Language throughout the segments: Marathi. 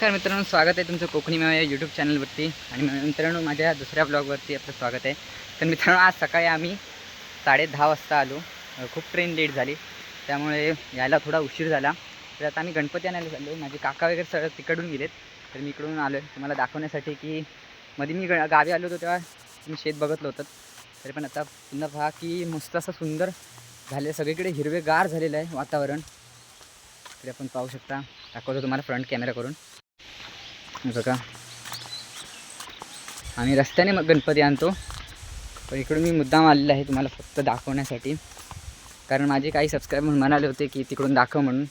नमस्कार मित्रांनो स्वागत आहे तुमचं कोकणी मेवा या यूट्यूब चॅनलवरती आणि मित्रांनो माझ्या दुसऱ्या ब्लॉगवरती आपलं स्वागत आहे. तर मित्रांनो आज सकाळी आम्ही साडे दहा वाजता आलो. खूप ट्रेन लेट झाली. त्यामुळे यायला थोडा उशीर झाला. तर आता आम्ही गणपती आणायला चाललो माझे काका वगैरे सगळं तिकडून गेलेत. तर मी इकडून आलो आहे तुम्हाला दाखवण्यासाठी की मध्ये मी ग गावी आलो होतो तेव्हा मी शेत बघितलं होतं तरी पण आता पुन्हा पहा की मस्त असं सुंदर झाले सगळीकडे हिरवेगार झालेलं आहे वातावरण. तरी आपण पाहू शकता. दाखवतो तुम्हाला फ्रंट कॅमेरा करून बघा. आम्ही रस्त्याने मग गणपती आणतो. पण इकडून मी मुद्दाम आलेला आहे तुम्हाला फक्त दाखवण्यासाठी. कारण माझे काही सबस्क्रायबर म्हणाले होते की तिकडून दाखव म्हणून.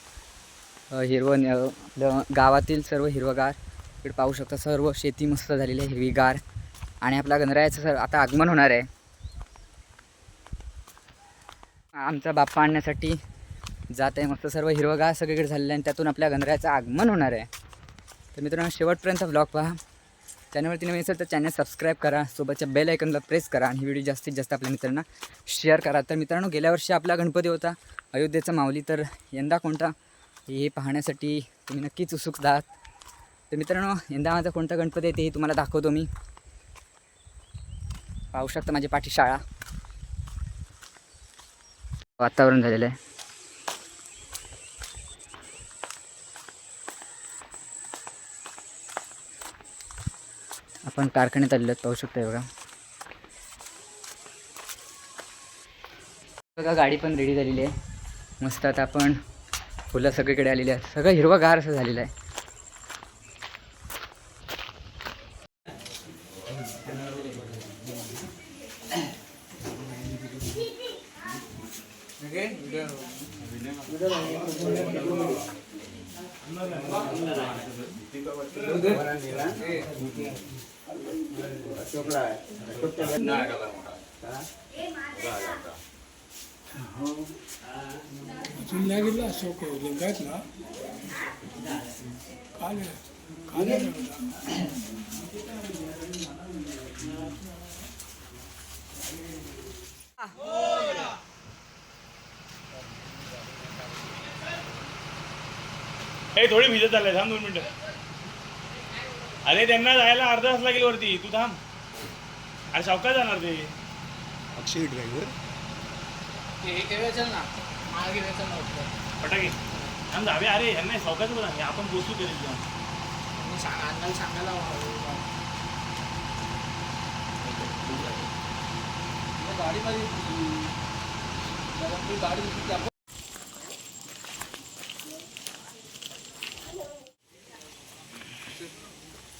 हिरवं न- आपलं गावातील सर्व हिरवगार. इकडे पाहू शकता सर्व शेती मस्त झालेली आहे हिरवीगार. आणि आपला गणरायाचं सर आता आगमन होणार आहे. आमचा बाप्पा आणण्यासाठी जात आहे मस्त सर्व हिरवगार सगळीकडे झालेलं आहे आणि त्यातून आपल्या गणरायाचं आगमन होणार आहे. तर मित्रांनो शेवटपर्यंत ब्लॉग पहा. चॅनलवरती नवीन असेल तर चॅनल सबस्क्राईब करा. सोबतच्या बेल आयकनला प्रेस करा आणि व्हिडिओ जास्तीत जास्त आपल्या मित्रांना शेअर करा. तर मित्रांनो गेल्या वर्षी आपला गणपती होता. अयोध्येचा माऊली तर यंदा कोणता? हे पाहण्यासाठी तुम्ही नक्कीच उत्सुक आहात. तर मित्रांनो यंदा माझा कोणता गणपती आहे तेही तुम्हाला दाखवतो मी. पाहू शकता माझी पाठी शाळा वातावरण झालेलं आहे. आपण कारखान्यात आलेलो आहोत, पाहू शकता बघा बघा गाडी पण रेडी झालेली आहे. मस्त आता आपण फुलं सगळीकडे आलेली आहे सगळं हिरवंगार असं झालेलं आहे. जिल्ह्याला अशोक लिंगायतला काल काल हे थोडी भिजत आलंय थांब दोन मिनिटं अरे त्यांना जायला अर्धा तास लागेल वरती तू थांब अरे सावकाश जाणार ते अक्षय ड्रायव्हर फटाके थांब जावे अरे यांना सावकाश बघा हे आपण गोष्टी करेल जाऊन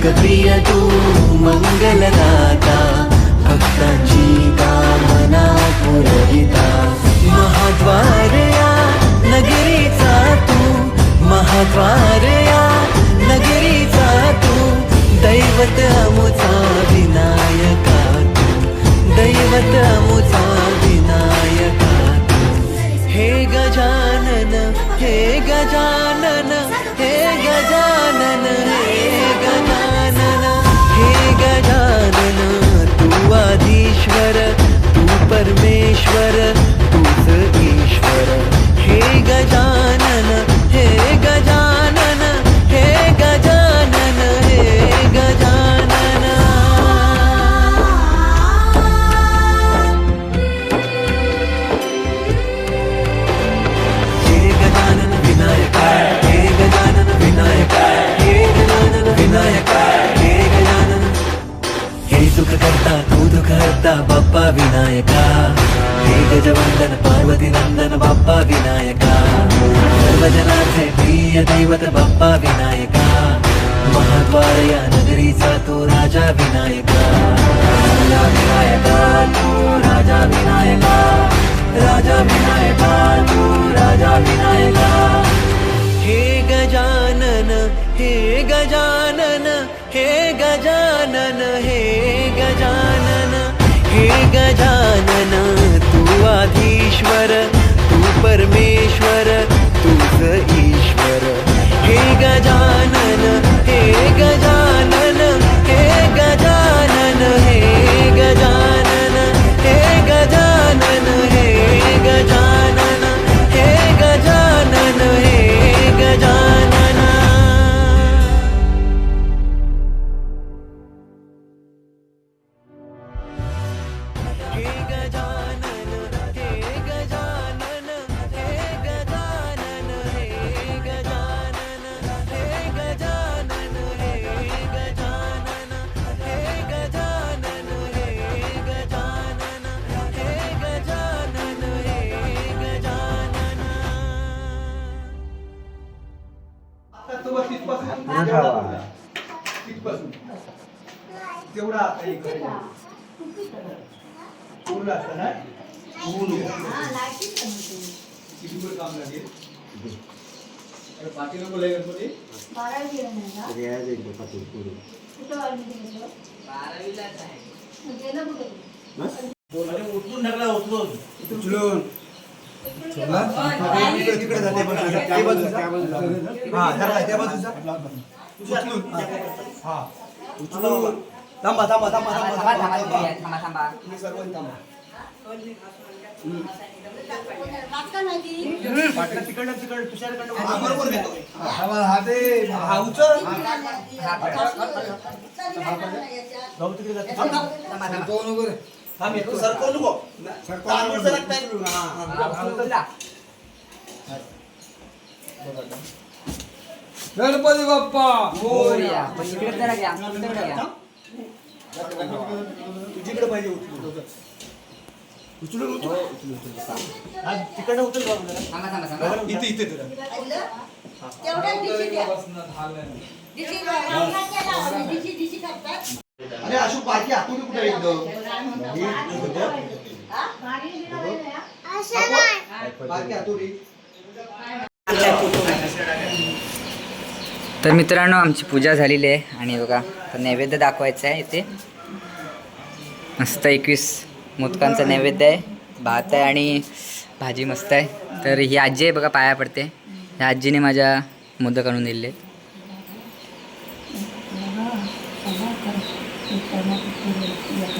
मोदक प्रिय तू मंगलदाता भक्तांची कामना पुरविता. महाद्वारया नगरीचा तू महाद्वारया नगरीचा तू दैवत अमुचा विनायका तू दैवत अमुचा विनायका तू. हे गजानन हे गजानन बाप्पा विनायका हे गजवंदन पार्वती नंदन बाप्पा विनायका सर्वजनाचे प्रिय दैवत बाप्पा विनायका महाद्वार या नगरीचा तो राजा विनायका राजा विनायका तो राजा सर्वाधीश्वर तू परमेश्वर तिथपासून तेवढा आता एक पूर्ण किती पण काम लागेल पाटील नको लय गणपती टाकला उचलून उचलून. थांबा थांबा थांबा थांबा थांबा थांबा थांबा तिकडनं तिकड तुषारकडनं बरोबर घेतो हा ते हा उचल जाऊ तिकडे जातो दोन वगैरे थांब, येतो. सरकवू नको. तांदूळ सरकताय. हा. गणपती बाप्पा मोरया. पण इकडे जरा घ्या इकडे घ्या. तुझीकडे पाहिजे उचलून. उचलून उचलून? उचलून हा, तिकडनं उचल बाबा जरा. थांबा थांबा थांबा. इथे इथे तुला अरे अशोक बाकी आतून कुठे एकदम बाकी आतुरी तर मित्रांनो आमची पूजा झालेली आहे. आणि बघा तर नैवेद्य दाखवायचं आहे इथे. मस्त एकवीस मोदकांचा नैवेद्य आहे. भात आहे आणि भाजी मस्त आहे. तर ही आजी आहे बघा पाया पडते. ह्या आजीने माझ्या मोदक आणून दिले Mmm.